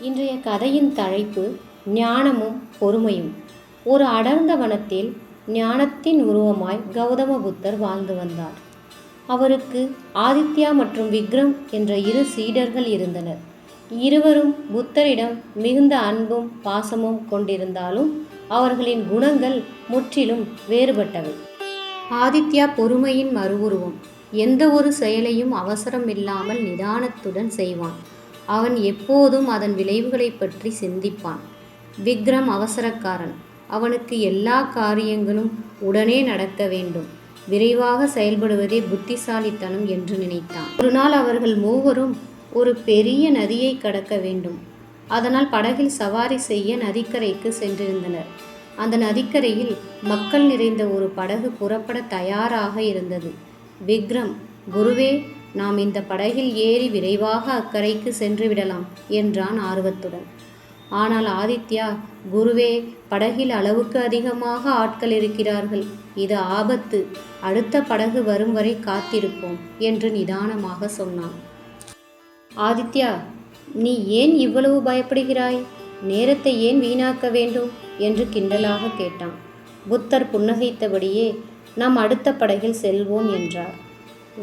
இன்றைய கதையின் தலைப்பு ஞானமும் பொறுமையும். ஒரு அடர்ந்த வனத்தில் ஞானத்தின் உருவமாய் கௌதம புத்தர் வாழ்ந்து வந்தார். அவருக்கு ஆதித்யா மற்றும் விக்ரம் என்ற இரு சீடர்கள் இருந்தனர். இருவரும் புத்தரிடம் மிகுந்த அன்பும் பாசமும் கொண்டிருந்தாலும் அவர்களின் குணங்கள் முற்றிலும் வேறுபட்டவை. ஆதித்யா பொறுமையின் மறுவுருவம் எந்த ஒரு செயலையும் அவசரம் இல்லாமல் நிதானத்துடன் செய்வான். அவன் எப்போதும் அதன் விளைவுகளைப் பற்றி சிந்திப்பான். விக்ரம் அவசரக்காரன். அவனுக்கு எல்லா காரியங்களும் உடனே நடக்க வேண்டும். விரைவாக செயல்படுவதே புத்திசாலித்தனம் என்று நினைத்தான். ஒரு நாள் அவர்கள் மூவரும் ஒரு பெரிய நதியை கடக்க வேண்டும். அதனால் படகில் சவாரி செய்ய நதிக்கரைக்கு சென்றிருந்தனர். அந்த நதிக்கரையில் மக்கள் நிறைந்த ஒரு படகு புறப்பட தயாராக இருந்தது. விக்ரம் குருவே நாம் இந்த படகில் ஏறி விரைவாக அக்கரைக்கு சென்று விடலாம் என்றான் ஆர்வத்துடன். ஆனால் ஆதித்யா குருவே படகில் அளவுக்கு அதிகமாக ஆட்கள் இருக்கிறார்கள். இது ஆபத்து. அடுத்த படகு வரும் வரை காத்திருப்போம் என்று நிதானமாக சொன்னான். ஆதித்யா நீ ஏன் இவ்வளவு பயப்படுகிறாய்? நேரத்தை ஏன் வீணாக்க வேண்டும்? என்று கிண்டலாக கேட்டான். புத்தர் புன்னகைத்தபடியே நாம் அடுத்த படகில் செல்வோம் என்றார்.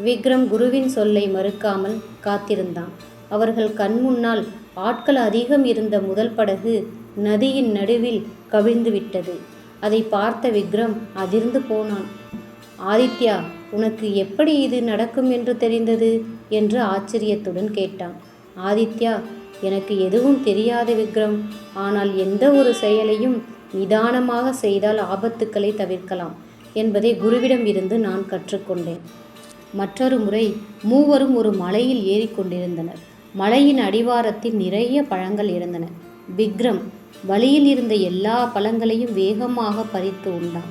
விக்ரம் குருவின் சொல்லை மறுக்காமல் காத்திருந்தான். அவர்கள் கண்முன்னால் ஆட்கள் அதிகம் இருந்த முதல் படகு நதியின் நடுவில் கவிழ்ந்து விட்டது. அதை பார்த்த விக்ரம் அதிர்ந்து போனான். ஆதித்யா உனக்கு எப்படி இது நடக்கும் என்று தெரிந்தது? என்று ஆச்சரியத்துடன் கேட்டான். ஆதித்யா எனக்கு எதுவும் தெரியாத விக்ரம். ஆனால் எந்த ஒரு செயலையும் நிதானமாக செய்தால் ஆபத்துக்களை தவிர்க்கலாம் என்பதை குருவிடம் இருந்து நான் கற்றுக்கொண்டேன். மற்றொரு முறை மூவரும் ஒரு மலையில் ஏறிக்கொண்டிருந்தனர். மலையின் அடிவாரத்தில் நிறைய பழங்கள் இருந்தன. விக்ரம் வழியில் இருந்த எல்லா பழங்களையும் வேகமாக பறித்து உண்டான்.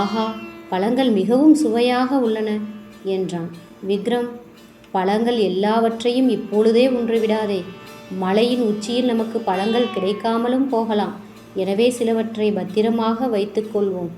ஆஹா பழங்கள் மிகவும் சுவையாக உள்ளன என்றான். விக்ரம் பழங்கள் எல்லாவற்றையும் இப்பொழுதே ஒன்று விடாதே மலையின் உச்சியில் நமக்கு பழங்கள் கிடைக்காமலும் போகலாம். எனவே சிலவற்றை பத்திரமாக வைத்துக்கொள்வோம்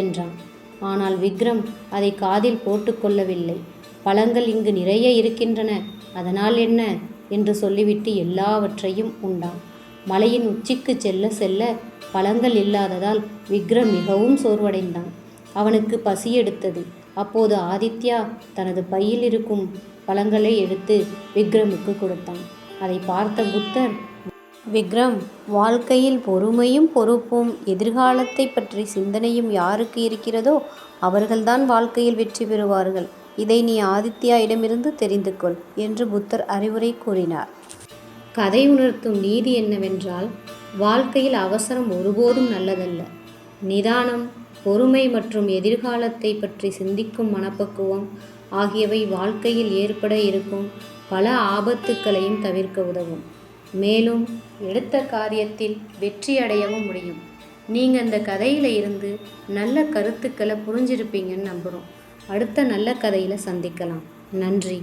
என்றான். ஆனால் விக்ரம் அதை காதில் போட்டுக்கொள்ளவில்லை பழங்கள் இங்கு நிறைய இருக்கின்றன. அதனால் என்ன? என்று சொல்லிவிட்டு எல்லாவற்றையும் உண்டான். மலையின் உச்சிக்கு செல்ல செல்ல பழங்கள் இல்லாததால் விக்ரம் மிகவும் சோர்வடைந்தான். அவனுக்கு பசி எடுத்தது. அப்போது ஆதித்யா தனது பையில் இருக்கும் பழங்களை எடுத்து விக்ரமுக்கு கொடுத்தான். அதை பார்த்த புத்தர் விக்ரம் வாழ்க்கையில் பொறுமையும் பொறுப்பும் எதிர்காலத்தை பற்றி சிந்தனையும் யாருக்கு இருக்கிறதோ அவர்கள்தான் வாழ்க்கையில் வெற்றி பெறுவார்கள். இதை நீ ஆதித்யாயிடமிருந்து தெரிந்து கொள் என்று புத்தர் அறிவுரை கூறினார். கதை உணர்த்தும் நீதி என்னவென்றால் வாழ்க்கையில் அவசரம் ஒருபோதும் நல்லதல்ல. நிதானம் பொறுமை மற்றும் எதிர்காலத்தை பற்றி சிந்திக்கும் மனப்பக்குவம் ஆகியவை வாழ்க்கையில் ஏற்பட இருக்கும் பல ஆபத்துக்களையும் தவிர்க்க உதவும். மேலும் எடுத்த காரியத்தில் வெற்றி அடையவும் முடியும். நீங்கள் அந்த கதையில் இருந்து நல்ல கருத்துக்களை புரிஞ்சிருப்பீங்கன்னு நம்புகிறோம் அடுத்த நல்ல கதையில் சந்திக்கலாம். நன்றி.